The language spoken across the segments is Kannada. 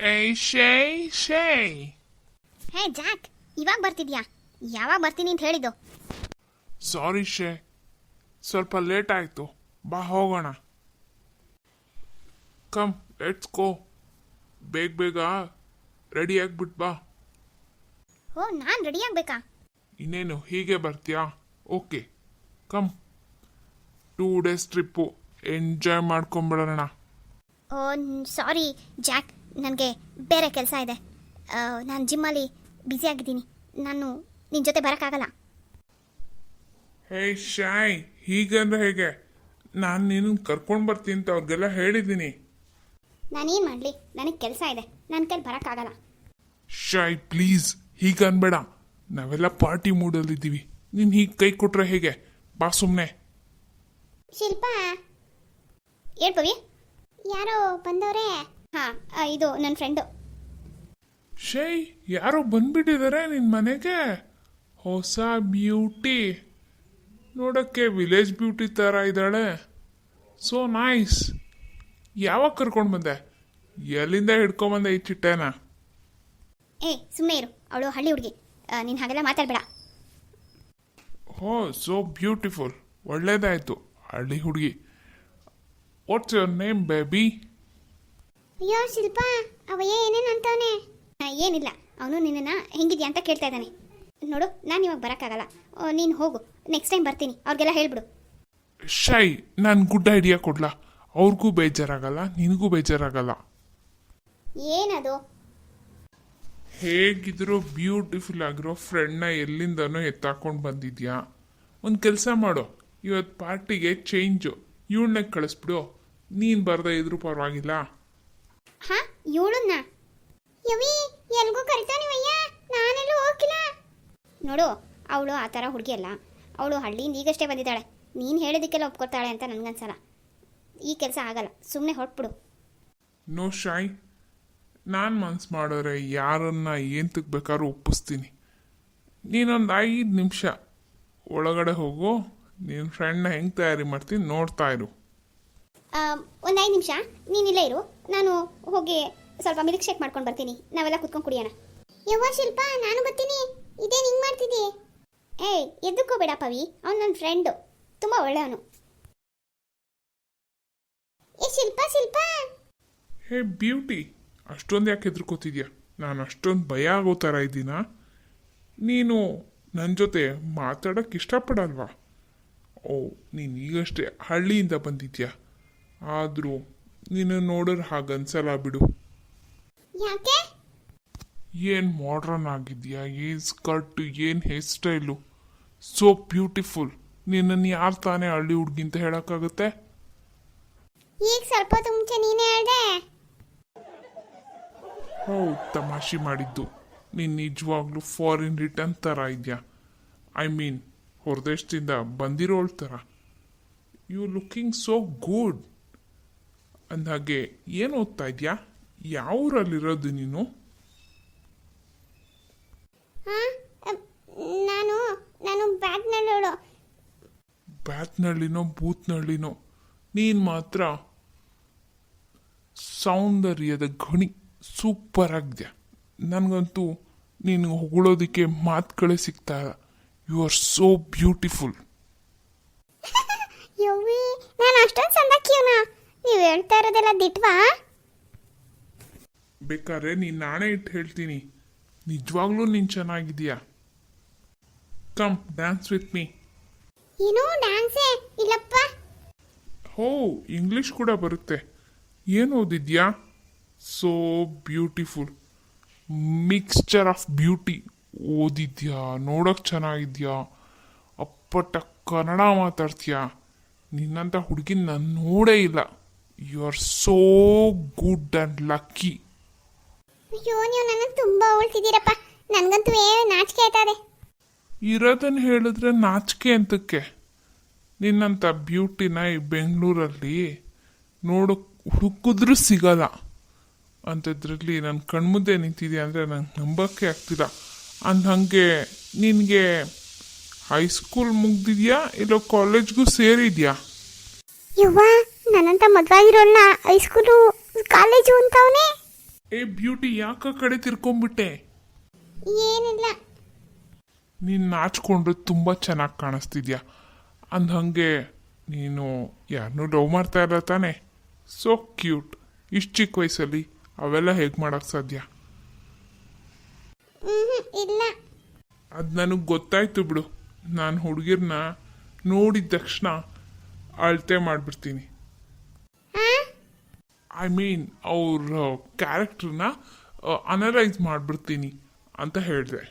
ಏಯ್ ಶೇ ಶೇ ಹೇ ಜಾಕ್ ಇವಾಗ ಬರ್ತಿದ್ಯಾ? ಯಾವಾಗ ಬರ್ತೀನಿ ಅಂತ ಹೇಳಿದ್ದು? ಸಾರಿ ಶೇ ಸ್ವಲ್ಪ ಲೇಟ್ ಆಯಿತು. ಬಾ ಹೋಗೋಣ. ಕಮ್ ಲೆಟ್ಸ್ ಗೋ ಬೇಗ ಬೇಗ ರೆಡಿ ಆಗ್ಬಿಟ್ ಬಾ. ಓ ನಾನು ರೆಡಿ ಆಗ್ಬೇಕಾ? ಇನ್ನೇನು ಹೀಗೆ ಬರ್ತೀಯಾ? Okay come two days trip enjoy ಮಾಡ್ಕೊಂಬಿಡೋಣ. Oh sorry Jack ನನಗೆ ಬೇರೆ ಕೆಲಸ ಇದೆ. ನಾನು ಜಿಮ್ಮಲ್ಲಿ ಬ್ಯುಸಿ ಆಗಿದ್ದೀನಿ. ನಾನು ನಿನ್ನ ಜೊತೆ ಬರೋಕ್ಕಾಗಲ್ಲ. ಹೇ ಶಾಯ್ ಹೀಗಂದ್ರೆ ಹೇಗೆ? ನಾನು ನೀನು ಕರ್ಕೊಂಡು ಬರ್ತೀನಿ ಅಂತ ಅವ್ರಿಗೆಲ್ಲ ಹೇಳಿದ್ದೀನಿ. ನಾನೇನು ಮಾಡಲಿ? ನನಗೆ ಕೆಲಸ ಇದೆ. ನನ್ನ ಕೈಲಿ ಬರೋಕ್ಕಾಗಲ್ಲ. ಶಾಯ್ ಪ್ಲೀಸ್ ಹೀಗೆ ಅನ್ಬೇಡ. ನಾವೆಲ್ಲ ಪಾರ್ಟಿ ಮೂಡಲ್ಲಿದ್ದೀವಿ. ನೀನು ಹೀಗೆ ಕೈ ಕೊಟ್ರೆ ಹೇಗೆ? ಬಾ ಸುಮ್ಮನೆ ಶಿಲ್ಪ? ಹೇಳ್ಪವಿ ಯಾರೋ ಬಂದವರೇ? ಹಾಂ ಇದು ನನ್ನ ಫ್ರೆಂಡು ಶೇ ಯಾರೋ ಬಂದ್ಬಿಟ್ಟಿದ್ದಾರೆ ನಿನ್ನ ಮನೆಗೆ? ಹೊಸ ಬ್ಯೂಟಿ ನೋಡೋಕ್ಕೆ ವಿಲೇಜ್ ಬ್ಯೂಟಿ ಥರ ಇದ್ದಾಳೆ. ಸೋ ನೈಸ್ ಯಾವಾಗ ಕರ್ಕೊಂಡು ಬಂದೆ? ಎಲ್ಲಿಂದ ಹಿಡ್ಕೊಂಬಂದೆ ಈ ಚಿಟ್ಟೆನ? ಏ ಸುಮ್ಮನೆ ಇರು. ಅವಳು ಹಳ್ಳಿ ಹುಡುಗಿ. ನೀನು ಹಾಗೆಲ್ಲ ಮಾತಾಡಬೇಡ. ಹೋ ಸೋ ಬ್ಯೂಟಿಫುಲ್ ಒಳ್ಳೇದಾಯ್ತು ಹಳ್ಳಿ ಹುಡುಗಿ. ವಾಟ್ಸ್ ಯುವರ್ ನೇಮ್ ಬೇಬಿ ಅಯ್ಯೋ ಶಿಲ್ಪ ಅವ ಏನೇನು ಅಂತವನೇ? ಏನಿಲ್ಲ. ಅವನು ನಿನ್ನನ್ನು ಹೆಂಗಿದ್ಯಾ ಅಂತ ಕೇಳ್ತಾ ಇದ್ದಾನೆ. ನೋಡು ನಾನು ಇವಾಗ ಬರೋಕ್ಕಾಗಲ್ಲ. ನೀನು ಹೋಗು. ನೆಕ್ಸ್ಟ್ ಟೈಮ್ ಬರ್ತೀನಿ. ಅವ್ರಿಗೆಲ್ಲ ಹೇಳ್ಬಿಡು. ಶೈ ನಾನು ಗುಡ್ ಐಡಿಯಾ ಕೊಡ್ಲಾ? ಅವ್ರಿಗೂ ಬೇಜಾರಾಗಲ್ಲ ನಿನಗೂ ಬೇಜಾರಾಗಲ್ಲ. ಏನದು? ಹೇಗಿದ್ರು ಬ್ಯೂಟಿಫುಲ್ ಆಗಿರೋ ಫ್ರೆಂಡ್ನ ಎಲ್ಲಿಂದನೋ ಎತ್ತಾಕೊಂಡು ಬಂದಿದ್ಯಾ? ಒಂದು ಕೆಲಸ ಮಾಡು. ಇವತ್ತು ಪಾರ್ಟಿಗೆ ಚೇಂಜು ಇವಳನ್ನ ಕಳಿಸ್ಬಿಡು. ನೀನು ಬರ್ದೇ ಇದ್ರೂ ಪರವಾಗಿಲ್ಲ. ಹಾ ಇವಳನ್ನ ಯವಿ ಎಲ್ಗೂ ಕರಿತಾನಿವಯ್ಯ ನಾನೆಲ್ಲೂ ಹೋಗಿಲ್ಲ ನೋಡು ಅವಳು ಆ ಥರ ಹುಡುಗಿಯಲ್ಲ ಅವಳು ಹಳ್ಳಿಯಿಂದ ಈಗಷ್ಟೇ ಬಂದಿದ್ದಾಳೆ. ನೀನು ಹೇಳಿದ್ದಕ್ಕೆಲ್ಲ ಒಪ್ಕೊತಾಳೆ ಅಂತ ನನಗನ್ಸಲ್ಲ. ಈ ಕೆಲಸ ಆಗಲ್ಲ. ಸುಮ್ಮನೆ ಹೊರಟ್ಬಿಡು. ನೋ ಶಾಯಿ. ನಾನು ಮನ್ಸು ಮಾಡಿದ್ರೆ ಯಾರನ್ನ ಏಂತಕ್ಕೆ ಬೇಕಾದ್ರೂ ಒಪ್ಪಿಸ್ತೀನಿ. ನೀನೊಂದು ಐದು ನಿಮಿಷ ಒಳಗಡೆ ಹೋಗು. ನಿನ್ನ ಫ್ರೆಂಡ್ನ ಹೆಂಗೆ ತಯಾರಿ ಮಾಡ್ತೀನಿ ನೋಡ್ತಾ ಇರು. ಒಂದು ಐದು ನಿಮಿಷ. ನೀನಿಲ್ಲ ಇರು. ನಾನು ಹೋಗಿ ಸ್ವಲ್ಪ ಮಿಲ್ಕ್ ಶೇಕ್ ಮಾಡ್ಕೊಂಡು ಬರ್ತೀನಿ. ನಾವೆಲ್ಲ ಕುತ್ಕೊಂಡು ಕುಡಿಯೋಣ. ಯವ್ವ ಶಿಲ್ಪ, ನಾನು ಬರ್ತೀನಿ. ಇದೇನು ಹಿಂಗೆ ಮಾಡ್ತಿದ್ದಿ? ಏಯ್ ಎದ್ದಕ್ಕೋಬೇಡ ಪವಿ. ಅವ್ನು ನನ್ನ ಫ್ರೆಂಡು ತುಂಬ ಒಳ್ಳೆಯವನು. ಏ ಶಿಲ್ಪ ಶಿಲ್ಪ! ಹೇ ಬ್ಯೂಟಿ, ಅಷ್ಟೊಂದು ಯಾಕೆ ಹೆದರ್ಕೋತಿದ್ಯಾ? ನಾನು ಅಷ್ಟೊಂದು ಭಯ ಆಗೋ ಥರ ಇದ್ದೀನ? ನೀನು ನನ್ನ ಜೊತೆ ಮಾತಾಡೋಕ್ಕೆ ಇಷ್ಟಪಡಲ್ವಾ? ಓ, ನೀನು ಈಗಷ್ಟೇ ಹಳ್ಳಿಯಿಂದ ಬಂದಿದ್ಯಾ? ಆದರೂ ನೀನು ಹಾಗೆ ಹಾಗನ್ಸಲ್ಲ ಬಿಡು. ಯಾಕೆ? ಏನು ಮಾಡ್ರನ್ ಆಗಿದ್ಯಾ? ಏನ್ ಸ್ಕರ್ಟ್ ಏನ್ ಹೇರ್ ಸ್ಟೈಲು ಸೋ ಬ್ಯೂಟಿಫುಲ್ ನಿನ್ನನ್ನು ಯಾರು ತಾನೇ ಹಳ್ಳಿ ಹುಡುಗಿ ಅಂತ ಹೇಳೋಕ್ಕಾಗುತ್ತೆ? ಈಗ ಸ್ವಲ್ಪ ಹೊತ್ತು ಮುಂಚೆ ನೀನೇ ಹೇಳ್ದೆ. ಹೌದು ತಮಾಷೆ ಮಾಡಿದ್ದು. ನೀನು ನಿಜವಾಗ್ಲೂ ಫಾರಿನ್ ರಿಟರ್ನ್ ಥರ ಇದೆಯಾ? ಐ ಮೀನ್ ಹೊರದೇಶದಿಂದ ಬಂದಿರೋಳ್ ಥರ ಯು ಲುಕಿಂಗ್ ಸೋ ಗುಡ್ ಅಂದಾಗೆ ಏನು ಓದ್ತಾ ಇದೆಯಾ? ಯಾವ ಊರಲ್ಲಿರೋದು ನೀನು ನಾನು ನಾನು ಬ್ಯಾಗ್ನಲ್ಲೋಳು ಬ್ಯಾತ್ನಳ್ಳಿನೋ ಬೂತ್ನಳ್ಳಿನೋ ನೀನು ಮಾತ್ರ ಸೌಂದರ್ಯದ ಗಣಿ ಸೂಪರ್ ಆಗಿದೆ ನನಗಂತೂ ನೀನು ಹೊಗಳೋದಕ್ಕೆ ಮಾತುಗಳೇ ಸಿಗ್ತಾ ಇಲ್ಲ. ಯು ಆರ್ ಸೋ ಬ್ಯೂಟಿಫುಲ್ ಯವ್ವಿ ನಾನು ಅಷ್ಟೊಂದು ನೀವು ಹೇಳ್ತಾ ಇರೋದೆಲ್ಲ ದಿಟ್ವಾ? ಬೇಕಾದ್ರೆ ನೀನು ನಾನೇ ಇಟ್ಟು ಹೇಳ್ತೀನಿ. ನಿಜವಾಗ್ಲೂ ನೀನು ಚೆನ್ನಾಗಿದೀಯಾ ಕಮ್ ಡ್ಯಾನ್ಸ್ ವಿತ್ ಮೀ ಏನು ಡ್ಯಾನ್ಸೇ ಇಲ್ಲಪ್ಪ. ಹೋ ಇಂಗ್ಲಿಷ್ ಕೂಡ ಬರುತ್ತೆ. ಏನು ಓದಿದ್ಯಾ? So beautiful mixture of beauty ಓದಿದ್ಯಾ? ನೋಡೋಕೆ ಚೆನ್ನಾಗಿದ್ಯಾ? ಅಪ್ಪಟ ಕನ್ನಡ ಮಾತಾಡ್ತೀಯಾ? ನಿನ್ನಂಥ ಹುಡುಗಿ ನಾನು ನೋಡೇ ಇಲ್ಲ. You are so good and lucky ಅಯ್ಯೋ ನೀವು ನನ್ನ ತುಂಬಾ ಹೋಳ್ತಿದ್ದೀರಪ್ಪ ನನಗಂತೂ ಏ ನಾಚಿಕೆ ಆಯ್ತದೆ. ಇರೋದನ್ನ ಹೇಳಿದ್ರೆ ನಾಚಿಕೆ ಅಂತಕ್ಕೆ. ನಿನ್ನಂಥ ಬ್ಯೂಟಿನ ಈ ಬೆಂಗಳೂರಲ್ಲಿ ನೋಡು ಹುಡುಕಿದ್ರೂ ಸಿಗಲ್ಲ. ಅಂಥದ್ರಲ್ಲಿ ನನ್ನ ಕಣ್ಮುಂದೆ ನಿಂತಿದೆಯಾ ಅಂದರೆ ನಂಗೆ ನಂಬೋಕ್ಕೆ ಆಗ್ತಿಲ್ಲ. ಅಂದ ಹಾಗೆ ನಿನಗೆ ಹೈಸ್ಕೂಲ್ ಮುಗ್ದಿದ್ಯಾ ಇಲ್ಲ ಕಾಲೇಜ್ಗೂ ಸೇರಿದ್ಯಾ? ಯವ್ವ ನನ್ನಂತ ಮದ್ವಾಗಿರೋಳ್ನ ಹೈಸ್ಕೂಲು ಕಾಲೇಜು ಅಂತವನೇ? ಏ ಬ್ಯೂಟಿ ಯಾಕ ಕಡೆ ತಿರ್ಕೊಂಬಿಟ್ಟೆ ಏನಿಲ್ಲ. ನೀನು ನಾಚ್ಕೊಂಡ್ರೆ ತುಂಬ ಚೆನ್ನಾಗಿ ಕಾಣಿಸ್ತಿದ್ಯಾ? ಹಾಗೆ ನೀನು ಯಾರನ್ನೂ ಲವ್ ಮಾಡ್ತಾ ಇಲ್ಲ ತಾನೆ? ಸೋ ಕ್ಯೂಟ್ ಇಷ್ಟು ಚಿಕ್ಕ ವಯಸ್ಸಲ್ಲಿ ಅವೆಲ್ಲ ಹೇಗೆ ಮಾಡೋಕ್ಕೆ ಸಾಧ್ಯ? ಇಲ್ಲ. ಅದು ನನಗೆ ಗೊತ್ತಾಯ್ತು ಬಿಡು. ನಾನು ಹುಡುಗಿರ್ನ ನೋಡಿದ ತಕ್ಷಣ ಅಳತೆ ಮಾಡಿಬಿಡ್ತೀನಿ. ಹಾಂ ಐ ಮೀನ್ ಅವ್ರ ಕ್ಯಾರೆಕ್ಟರ್ನ ಅನಲೈಸ್ ಮಾಡಿಬಿಡ್ತೀನಿ ಅಂತ ಹೇಳಿದೆ.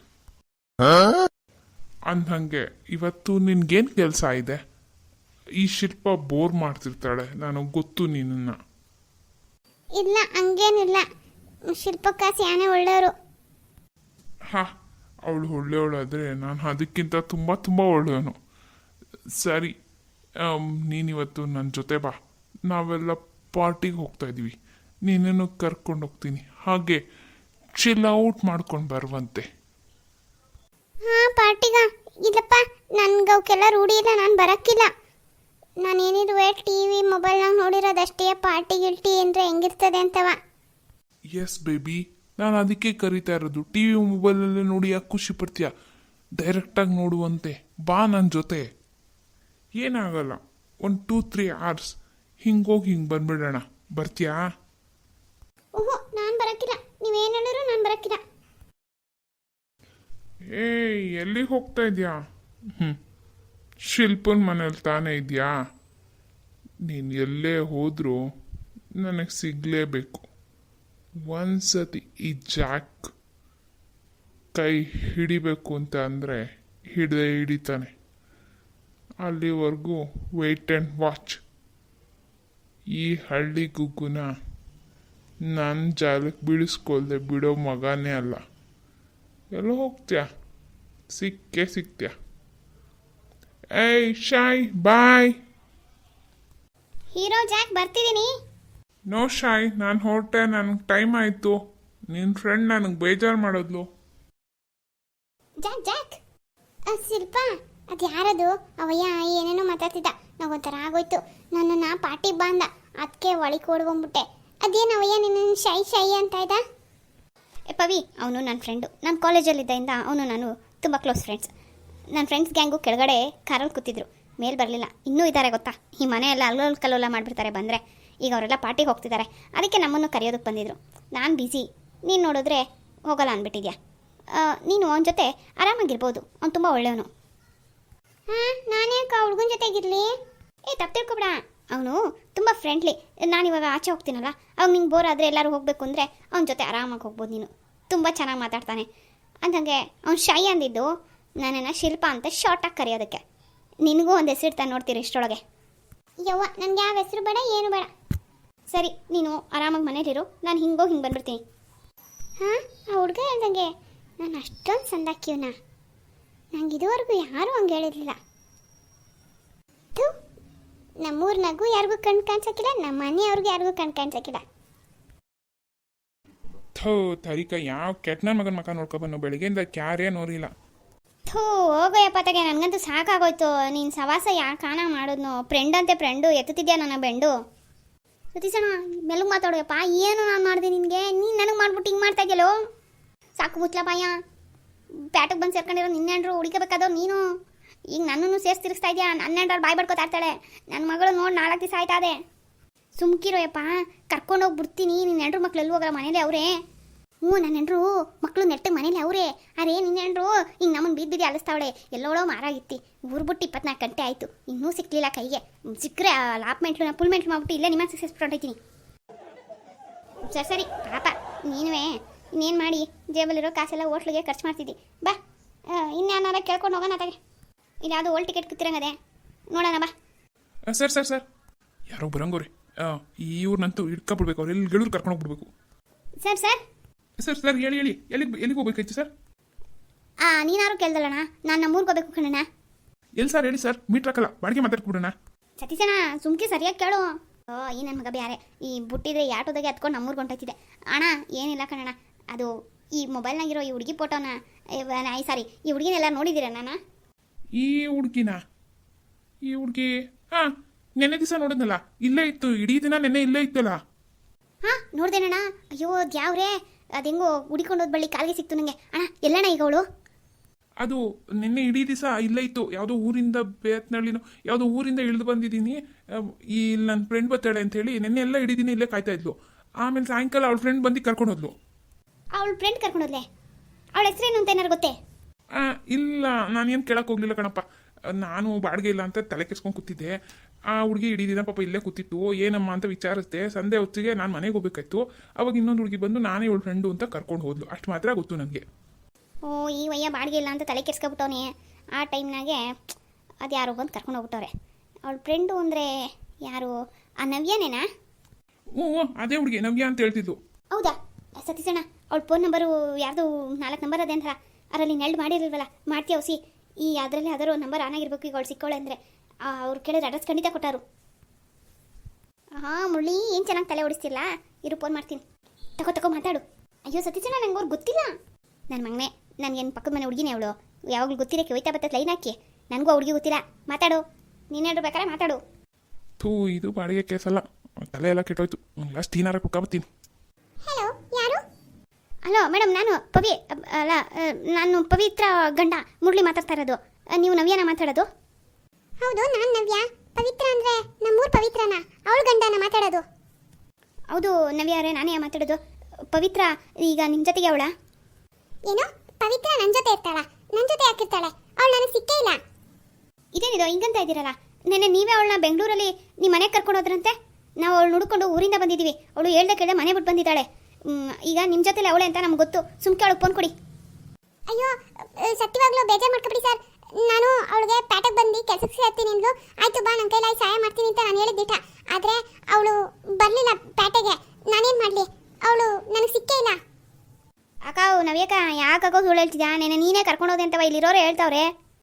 ಅಂದಂಗೆ ಇವತ್ತು ನಿನ್ಗೇನು ಕೆಲಸ ಇದೆ? ಈ ಶಿಲ್ಪ ಬೋರ್ ಮಾಡ್ತಿರ್ತಾಳೆ ನಾನು ಗೊತ್ತು ನಿನ್ನ ಇಲ್ಲ ಹಂಗೇನಿಲ್ಲ. ಶಿಲ್ಪಕ್ಕ ಸ್ಯಾನೆ ಒಳ್ಳೆಯವರು. ಹಾ ಅವಳು ಒಳ್ಳೆಯವಳಾದರೆ ನಾನು ಅದಕ್ಕಿಂತ ತುಂಬ ತುಂಬ ಒಳ್ಳೆಯವನು. ಸರಿ ನೀನಿವತ್ತು ನನ್ನ ಜೊತೆ ಬಾ. ನಾವೆಲ್ಲ ಪಾರ್ಟಿಗೆ ಹೋಗ್ತಾ ಇದ್ದೀವಿ ನೀನನ್ನು ಕರ್ಕೊಂಡು ಹೋಗ್ತೀನಿ. ಹಾಗೆ ಚಿಲ್ ಔಟ್ ಮಾಡ್ಕೊಂಡು ಬರುವಂತೆ. ಹಾಂ ಪಾರ್ಟಿಗ. ಇಲ್ಲಪ್ಪ ನನ್ಗೆ ಅವಕ್ಕೆಲ್ಲ ರೂಢಿ ಇಲ್ಲ ನಾನು ಬರೋಕ್ಕಿಲ್ಲ. ನಾನು ಏನಿರುವೆ ಟಿ ವಿ ಮೊಬೈಲ್ನಾಗ ನೋಡಿರೋದಷ್ಟೇ ಪಾರ್ಟಿ ಗಿಲ್ಟಿ ಅಂದರೆ ಹೆಂಗಿರ್ತದೆ ಅಂತವ. ಎಸ್ ಬೇಬಿ ನಾನು ಅದಕ್ಕೆ ಕರಿತಾ ಇರೋದು. ಟಿ ವಿ ಮೊಬೈಲಲ್ಲೇ ನೋಡಿ ಯಾಕೆ ಖುಷಿ ಪಡ್ತೀಯ? ಡೈರೆಕ್ಟಾಗಿ ನೋಡುವಂತೆ. ಬಾ ನನ್ನ ಜೊತೆ. ಏನಾಗಲ್ಲ? ಒಂದು ಟೂ ತ್ರೀ ಅವರ್ಸ್ ಹಿಂಗೋಗಿ ಹಿಂಗೆ ಬಂದ್ಬಿಡೋಣ. ಬರ್ತೀಯಾ? ಓಹೋ ನಾನು ಬರೋಕ್ಕಿಲ್ಲ. ನೀವೇನು ಹೇಳಿದ್ರು ನಾನು ಬರೋಕ್ಕಿಲ್ಲ. ಏ ಎಲ್ಲಿಗೆ ಹೋಗ್ತಾ ಇದೆಯಾ? ಹ್ಞೂ ಶಿಲ್ಪನ ಮನೇಲಿ ತಾನೇ ಇದೆಯಾ? ನೀನು ಎಲ್ಲೇ ಹೋದರೂ ನನಗೆ ಸಿಗಲೇಬೇಕು. ಒಂದ್ಸತಿ ಈ ಜಾಕ್ ಕೈ ಹಿಡಿಬೇಕು ಅಂತ ಅಂದರೆ ಹಿಡ್ದೆ ಹಿಡಿತಾನೆ. ಅಲ್ಲಿವರೆಗೂ ವೆಯ್ಟ್ ಆ್ಯಂಡ್ ವಾಚ್ ಈ ಹಳ್ಳಿ ಗುಗ್ಗುನ ನನ್ನ ಜಾಲಕ್ಕೆ ಬೀಳಿಸ್ಕೊಳ್ದೆ ಬಿಡೋ ಮಗನೇ ಅಲ್ಲ. ಎಲ್ಲೋ ಹೋಗ್ತೀಯ? ಸಿಕ್ಕೇ ಸಿಗ್ತೀಯ ಏಯ್ ಶಾಯ್ ಬಾಯ್. ಹೀರೋ ಜಾಕ್ ಬರ್ತಿದ್ದೀನಿ ನೋ ಶಾಯ್ ನಾನು ಹೊರಟೆ ನನಗೆ ಟೈಮ್ ಆಯಿತು. ನಿನ್ನ ಫ್ರೆಂಡ್ ನನಗೆ ಬೇಜಾರು ಮಾಡಿದ್ಲು. Jack Jack. ಶಿಲ್ಪ. ಅದು ಯಾರದು? ಅವಯ್ಯ, ಏನೇನೋ ಮಾತಾಡ್ತಿದ್ದ. ನಾವು ಒಂಥರ ಆಗೋಯ್ತು. ನನ್ನನ್ನು ಪಾರ್ಟಿ ಬಂದ ಅದಕ್ಕೆ ಒಳಿ ಕೊಡ್ಕೊಂಬಿಟ್ಟೆ. ಅದೇನು ಅವಯ್ಯ, ನಿನ್ನ ಶೈ ಶೈ ಅಂತ ಇದ್ದ ಏ, ಪವಿ, ಅವನು ನನ್ನ ಫ್ರೆಂಡು ನಾನು ಕಾಲೇಜಲ್ಲಿದ್ದರಿಂದ ಅವನು ನಾನು ತುಂಬ ಕ್ಲೋಸ್ ಫ್ರೆಂಡ್ಸ್ ನನ್ನ ಫ್ರೆಂಡ್ಸ್ ಗ್ಯಾಂಗು ಕೆಳಗಡೆ ಕಾರಲ್ಲಿ ಕೂತಿದ್ರು. ಮೇಲೆ ಬರಲಿಲ್ಲ. ಇನ್ನೂ ಇದ್ದಾರೆ ಗೊತ್ತಾ? ಈ ಮನೆಯೆಲ್ಲ ಅಲ್ಲೋಲ್ ಕಲ್ಲೋಲ ಮಾಡಿಬಿಡ್ತಾರೆ ಬಂದರೆ. ಈಗ ಅವರೆಲ್ಲ ಪಾರ್ಟಿಗೆ ಹೋಗ್ತಿದ್ದಾರೆ ಅದಕ್ಕೆ ನಮ್ಮನ್ನು ಕರೆಯೋದಕ್ಕೆ ಬಂದಿದ್ರು. ನಾನು ಬ್ಯುಸಿ ನೀನು ನೋಡಿದ್ರೆ ಹೋಗಲ್ಲ ಅಂದ್ಬಿಟ್ಟಿದ್ಯಾ ನೀನು ಅವನ ಜೊತೆ ಆರಾಮಾಗಿರ್ಬೋದು. ಅವ್ನು ತುಂಬ ಒಳ್ಳೆಯವನು. ಹಾಂ ನಾನ್ಯಾಕೆ ಹುಡುಗನ ಜೊತೆಗಿರಲಿ? ಏ ತಪ್ಪು ತಿಳ್ಕೊಬೇಡ ಅವನು ತುಂಬ ಫ್ರೆಂಡ್ಲಿ ನಾನು ಇವಾಗ ಆಚೆ ಹೋಗ್ತೀನಲ್ಲ ಅವ್ನು ನಿಂಗೆ ಬೋರ್ ಆದರೆ ಎಲ್ಲರೂ ಹೋಗಬೇಕು ಅಂದರೆ ಅವನ ಜೊತೆ ಆರಾಮಾಗಿ ಹೋಗ್ಬೋದು ನೀನು. ತುಂಬ ಚೆನ್ನಾಗಿ ಮಾತಾಡ್ತಾನೆ. ಅಂದಂಗೆ ಅವ್ನು ಶೈ ಅಂದಿದ್ದು ನನ್ನನ್ನು ಶಿಲ್ಪ ಅಂತ ಶಾರ್ಟಾಗಿ ಕರೆಯೋದಕ್ಕೆ. ನಿನಗೂ ಒಂದು ಹೆಸರು ಇರ್ತಾನೆ ನೋಡ್ತೀರಿ ಇಷ್ಟರೊಳಗೆ? ಯವ್ವ, ನನಗೆ ಯಾವ ಹೆಸರು ಬೇಡ, ಏನು ಬೇಡ. ಸರಿ, ನೀನು ಆರಾಮಾಗಿ ಮನೇಲಿರು ನಾನು ಹಿಂಗೋಗಿ ಹಿಂಗೆ ಬಂದ್ಬಿಡ್ತೀನಿ. ಹಾಂ, ಆ ಹುಡುಗ ಹೇಳ್ದಂಗೆ, ನಾನು ಅಷ್ಟೊಂದು ಸಂದಾಕಿವ್ನ. ನಂಗೆ ಇದುವರೆಗೂ ಯಾರೂ ಹಂಗೆ ಹೇಳಿರಲಿಲ್ಲ. ಥು ನಮ್ಮೂರ್ನಾಗೂ ಯಾರಿಗೂ ಕಣ್ ಕಾಣಿಸಕ್ಕಿಲ್ಲ ನಮ್ಮ ಮನೆಯವ್ರಿಗೂ ಯಾರಿಗೂ ಕಣ್ ಕಾಣಿಸಕ್ಕಿಲ್ಲ ಥೋ ತರಿಕ ಯಾವ ಕೆಟ್ಟನ ಮಗನ ಮಕ ನೋಡ್ಕೊಬನ್ನು ಬೆಳಿಗ್ಗೆಯಿಂದ ಕ್ಯಾರೇ ನೋರಿಲ್ಲ ಥೋ ಹೋಗೋಯಪ್ಪ ತಗೆ ನನಗಂತೂ ಸಾಕಾಗೋಯ್ತು. ನೀನು ಸವಾಸ ಯಾಕೆ ಕಾಣ ಮಾಡೋದ್ನು? ಫ್ರೆಂಡ್ ಅಂತೆ ಫ್ರೆಂಡು ಎತ್ತುತ್ತಿದ್ಯಾ ನನ್ನ ಬೆಂಡು? ಸತೀಸಣ ಮೆಲುಗು ಮಾತಾಡೋಯಪ್ಪ ಏನು ನಾನು ಮಾಡಿದೆ ನಿನಗೆ? ನೀನು ನನಗೆ ಮಾಡ್ಬಿಟ್ಟು ಹಿಂಗೆ ಮಾಡ್ತಾ ಇದೆಯಲ್ಲೋ? ಸಾಕು ಮುಚ್ಲ ಬಾಯ ಬ್ಯಾಟಿಗೆ ಬಂದು ಸೇರ್ಕೊಂಡಿರೋ ನಿನ್ನೆಂಡ್ರು ಹುಡುಕಬೇಕಾದವ್ ನೀನು. ಈಗ ನನ್ನನ್ನು ಸೇರ್ಸಿ ತಿರ್ಗಿಸ್ತಾ ಇದೆಯಾ? ನನ್ನೆಂಡ್ರು ಬಾಯ್ ಬಡ್ಕೋತಾ ಇರ್ತಾಳೆ ನನ್ನ ಮಗಳು ನೋಡಿ ನಾಲ್ಕು ದಿವಸ ಆಯ್ತಾ ಅದೇ ಸುಮ್ಕಿರೋಯಪ್ಪ ಕರ್ಕೊಂಡೋಗಿ ಬಿಡ್ತೀನಿ ನಿನ್ನ ಹೆಂಡ್ರು ಮಕ್ಳು ಎಲ್ಲೂ ಹೋಗಲ್ಲ ಮನೇಲಿ ಅವರೇ. ಹ್ಞೂ ನನ್ನ ಹೆಂಡ್ರು ಮಕ್ಕಳು ನೆಟ್ಟಗೆ ಮನೇಲಿ ಅವರೇ. ಅರೇ, ನಿನ್ನ ಹಿಂಗೆ ನಮ್ಮನ್ನು ಬೀದಿ ಬೀದಿ ಅಲಿಸ್ತಾವಳೆ. ಎಲ್ಲೋಳೋ ಮಾರಾಗಿತ್ತಿ. ಊರು ಬಿಟ್ಟು ಇಪ್ಪತ್ನಾಲ್ಕು ಗಂಟೆ ಆಯಿತು. ಇನ್ನೂ ಸಿಕ್ಕಲಿಲ್ಲ ಕೈಗೆ. ಸಿಕ್ಕರೆ ಲಾಪ್ ನಾನು ಫುಲ್ ಮೆಂಟ್ಲು ಮಾಡ್ಬಿಟ್ಟು ಇಲ್ಲೇ ನಿಮ್ಮ ಸಕ್ಸಸ್ ಹೊಂಟೈತೀನಿ ಸರಿ ಸರಿ, ಪಾಪ. ನೀನುವೇ. ಇನ್ನೇನು ಮಾಡಿ ಜೇಬಲ್ಲಿರೋ ಕಾಸೆಲ್ಲ ಹೋಟ್ಲಿಗೆ ಖರ್ಚು ಮಾಡ್ತಿದ್ದಿ. ಬಾ. ಇನ್ಯಾನಾರ ಕೇಳ್ಕೊಂಡು ಹೋಗೋಣ ತಗೆ ಇಲ್ಲ ಯಾವುದೋ ಓಲ್ ಟಿಕೆಟ್ ಕೂತಿರಂಗದೆ. ನೋಡೋಣ ಬಾ. Sir sir sir. ಯಾರೋ ಬರಂಗೋರಿ ಇವ್ರನ್ನಂತೂ ಇಟ್ಕೊಬಿಡ್ಬೇಕು ಅವ್ರು ಎಲ್ಲಿ ಗೆಳೂರು ಕರ್ಕೊಂಡು ಹೋಗ್ಬಿಡ್ಬೇಕು. Sir sir. ಸರ್ ಸರ್ ಹೇಳಿ ಹೇಳಿ. ಎಲ್ಲಿಗೆ ಎಲ್ಲಿಗೆ ಹೋಗ್ಬೇಕಾಯ್ತು ಸರ್? ಆ ನೀನಾರು ಕೇಳ್ದಲ್ಲಣ್ಣ. ನಾನು ನಮ್ಮೂರ್ಗೆ ಹೋಗ್ಬೇಕು ಕಣಣ್ಣ. ಎಲ್ಲಿ ಸರ್ ಹೇಳಿ ಸರ್. ಮೀಟ್ರ್ ಹಾಕಲ್ಲ. ಬಾಡಿಗೆ ಮಾತಾಡ್ಬಿಡೋಣ. ಸತೀಶಣ್ಣ ಸುಮ್ಕೆ ಸರಿಯಾಗಿ ಕೇಳು. ಓ ಈ ನನ್ನ ಮಗ ಬ್ಯಾರೆ. ಈ ಬುಟ್ಟಿದ್ರೆ ಈ ಆಟೋದಾಗೆ ಹತ್ಕೊಂಡು ನಮ್ಮೂರ್ಗೆ ಹೊಂಟೈತಿದೆ ಅಣ್ಣ ಏನಿಲ್ಲ ಕಣಣ್ಣ. ಅದು ಈ ಮೊಬೈಲ್ನಾಗಿರೋ ಈ ಹುಡುಗಿ ಫೋಟೋನ ಐ ಸಾರಿ ಈ ಹುಡುಗಿನೆಲ್ಲ ನೋಡಿದ್ದೀರ ನಾನು? ಈ ಹುಡುಗಿನ? ಈ ಹುಡುಗಿ ಹಾಂ ನೆನ್ನೆ ದಿವಸ ನೋಡಿದ್ನಲ್ಲ ಇಲ್ಲೇ ಇತ್ತು ಇಡೀ ದಿನ ನೆನ್ನೆ ಇಲ್ಲೇ ಇತ್ತಲ್ಲ. ಹಾಂ ನೋಡ್ದೇನಣ್ಣ ಅಯ್ಯೋ ದ್ಯಾವ್ರೇ ಅದೆಂಗೋ ಹೋದ ಬಳ್ಳಿ ಕಾಲಿಗೆ ಸಿಕ್ತು ನನಗೆ ಅಣ್ಣ ಎಲ್ಲಣ್ಣ ಈಗ ಅವಳು? ಅದು ನಿನ್ನೆ ಇಡೀ ದಿವಸ ಇಲ್ಲೇ ಇತ್ತು ಯಾವುದೋ ಊರಿಂದ ಬೇತ್ನಳ್ಳಿನೋ ಯಾವುದೋ ಊರಿಂದ ಇಳಿದು ಬಂದಿದ್ದೀನಿ ಇಲ್ಲಿ ಈ ನನ್ನ ಫ್ರೆಂಡ್ ಬರ್ತಾಳೆ ಅಂತ ಹೇಳಿ ನಿನ್ನೆ ಎಲ್ಲ ಇಡೀ ದಿನ ಇಲ್ಲೇ ಕಾಯ್ತಾ ಇದ್ಲು. ಆಮೇಲೆ ಸಾಯಂಕಾಲ ಅವಳ ಫ್ರೆಂಡ್ ಬಂದು ಕರ್ಕೊಂಡು ಹೋದ್ಲು. ಅವಳ ಫ್ರೆಂಡ್ ಕರ್ಕೊಂಡೋದ್ಲೆ? ಅವಳ ಹೆಸರೇನು ಅಂತ ಏನಾರು ಗೊತ್ತೇ? ಆ, ಇಲ್ಲ ನಾನೇನು ಕೇಳಕ್ಕೆ ಹೋಗ್ಲಿಲ್ಲ ಕಣಪ್ಪ. ನಾನು ಬಾಡಿಗೆ ಇಲ್ಲ ಅಂತ ತಲೆ ಕೆಸ್ಕೊಂಡು ಕೂತಿದ್ದೆ. ಆ ಹುಡುಗಿ ಇಡೀ ದಿನ ಪಾಪ ಇಲ್ಲೇ ಕೂತಿತ್ತು. ಏನಮ್ಮ ಅಂತ ವಿಚಾರಿಸ್ದೆ. ಸಂಧೆ ಹೊತ್ತಿಗೆ ನಾನು ಮನೆಗೆ ಹೋಗ್ಬೇಕಾಯ್ತು. ಅವಾಗ ಇನ್ನೊಂದು ಹುಡುಗಿ ಬಂದು ನಾನೇ ಇವಳು ಫ್ರೆಂಡು ಅಂತ ಕರ್ಕೊಂಡು ಹೋದ್ಲು. ಅಷ್ಟು ಮಾತ್ರ ಗೊತ್ತು ನನಗೆ ಓ ಈ ವಯ್ಯ ಬಾಡಿಗೆ ಇಲ್ಲ ಅಂತ ತಲೆ ಕೆಡ್ಸ್ಕೊಬಿಟ್ಟವನೆ. ಆ ಟೈಮ್ನಾಗೆ ಅದು ಯಾರೋ ಬಂದು ಕರ್ಕೊಂಡು ಹೋಗ್ಬಿಟ್ಟವ್ರೆ. ಅವಳ ಫ್ರೆಂಡು ಅಂದರೆ ಯಾರು? ಆ ನವ್ಯನೇನಾ? ಹ್ಞೂ ಹ್ಞೂ, ಅದೇ ಹುಡುಗಿ ನವ್ಯ ಅಂತ ಹೇಳ್ತಿದ್ಲು. ಹೌದಾ? ಸತೀಶಣ್ಣ ಅವಳ ಫೋನ್ ನಂಬರು ಯಾರ್ದು ನಾಲ್ಕು ನಂಬರ್ ಅದೇ ಅಂತ ಅದರಲ್ಲಿ ನೆಲ್ಡ್ ಮಾಡಿರಲ್ವಲ್ಲ ಮಾಡ್ತೀಯ ಸಿ ಈ ಅದರಲ್ಲಿ ಯಾವ್ದಾರು ನಂಬರ್ ಆನ್ ಆಗಿರ್ಬೇಕು ಈಗ ಅವಳು ಸಿಕ್ಕೋಳೆ ಅಂದರೆ. ಅವ್ರು ಕೇಳಿದ್ರೆ ಅಡ್ರೆಸ್ ಖಂಡಿತ ಕೊಟ್ಟಾರು. ಹಾಂ ಮುಳ್ಳಿ ಏನು ಚೆನ್ನಾಗಿ ತಲೆ ಓಡಿಸ್ತಿಲ್ಲ ಇರು ಫೋನ್ ಮಾಡ್ತೀನಿ. ತಗೋ ತಗೋ ಮಾತಾಡು. ಅಯ್ಯೋ ಸತೀಶಣ್ಣ ನಂಗೆ ಅವ್ರು ಗೊತ್ತಿಲ್ಲ. ನನ್ನ ಮಗನೇ ನನಗೇನು ಪಕ್ಕದ ಮನೆ ಹುಡುಗಿನೇ ಅವಳು. ಯಾವಾಗಲೂ ಗೊತ್ತಿರಕ್ಕೆ ಹೋಯ್ತಾ ಬರ್ತದೆ ಲೈನ್ ಹಾಕಿ. ನನಗೂ ಹುಡುಗಿ ಗೊತ್ತಿಲ್ಲ. ಮಾತಾಡು. ನೀನೇನು ಬೇಕಾದ್ರೆ ಮಾತಾಡು. ಥೂ ಇದು ಬಾಡಿಗೆ ಕೇಸಲ್ಲ. ತಲೆ ಎಲ್ಲ ಕೆಟ್ಟೋಯ್ತು. ಲಾಸ್ಟ್ ಟೀನಾರ ಕುಕ್ಕ ಹಲೋ ಯಾರು? ಹಲೋ ಮೇಡಮ್ ನಾನು ಪವಿ ಅಲ್ಲ ನಾನು ಪವಿತ್ರ ಗಂಡ ಮುರಳಿ ಮಾತಾಡ್ತಾ ಇರೋದು. ನೀವು ನವ್ಯನ ಮಾತಾಡೋದು? ಹೌದು ನಾನು ನವ್ಯ. ಪವಿತ್ರ ಅಂದ್ರೆ ನಮ್ಮೂರು ಪವಿತ್ರನ ಅವಳ ಗಂಡನ ಮಾತಾಡೋದು. ಹೌದು ನವ್ಯ ಅವರೇ ನಾನೇ ಮಾತಾಡೋದು. ಪವಿತ್ರ ಈಗ ನಿಮ್ಮ ಜೊತೆಗೆ ಅವಳ? ಏನು? ಪವಿತ್ರ ನನ್ನ ಜೊತೆ ಇರ್ತಾಳ. ನನ್ನ ಜೊತೆ ಯಾಕಿರ್ತಾಳೆ? ಅವಳು ನನಗೆ ಸಿಕ್ಕೇ ಇಲ್ಲ. ಇದೇನಿದು ಹಿಂಗಂತ ಇದ್ದೀರಲ್ಲ? ನೆನ್ನೆ ನೀವೇ ಅವಳನ್ನ ಬೆಂಗಳೂರಲ್ಲಿ ನಿಮ್ಮ ಮನೆಗೆ ಕರ್ಕೊಂಡು ಹೋದ್ರಂತೆ? ನಾವು ಅವಳು ನೋಡಿಕೊಂಡು ಊರಿಂದ ಬಂದಿದ್ದೀವಿ. ಅವಳು ಹೇಳ್ದೆ ಕೇಳ್ದೆ ಮನೆ ಬಿಟ್ಟು ಬಂದಿದ್ದಾಳೆ. ಈಗ ನಿಮ್ಮ ಜೊತೆಲಿ ಅವಳೆ ಅಂತ ನಮ್ಗೆ ಗೊತ್ತು. ಸುಮ್ಕೆ ಅವಳಿಗೆ ಫೋನ್ ಕೊಡಿ. ಅಯ್ಯೋ ಸತ್ಯವಾಗ್ಲೂ ಬೇಜಾರು ಮಾಡ್ಕೊಬಿಡಿ ಸರ್. ನಾನು ಅವಳಿಗೆ ಪ್ಯಾಟಕ್ ಬಂದು ಕೆಲಸಕ್ಕೆ ಸೇರ್ತೀನಿ ಅಂದ್ಲು ಆಯ್ತು ಬಾ ನನ್ನ ಕೈಲಾಗಿ ಸಹಾಯ ಮಾಡ್ತೀನಿ ಅಂತ ನಾನು ಹೇಳಿದ್ದೀಟ ಆದರೆ ಅವಳು ಬರಲಿಲ್ಲ ಪ್ಯಾಟೆಗೆ. ನಾನೇನು ಮಾಡಲಿ? ಅವಳು ನನಗೆ ಸಿಕ್ಕೇ ಇಲ್ಲ. ಅಕ್ಕ ನವ್ಯಕ್ಕ ಯಾಕಾಗೋ ಸುಳ್ಳು ಹೇಳ್ತಿದ್ಯಾ? ನೆನೆ ನೀನೇ ಕರ್ಕೊಂಡೋದೆ ಅಂತವ ಇಲ್ಲಿರೋರು ಹೇಳ್ತಾವ್ರೆ.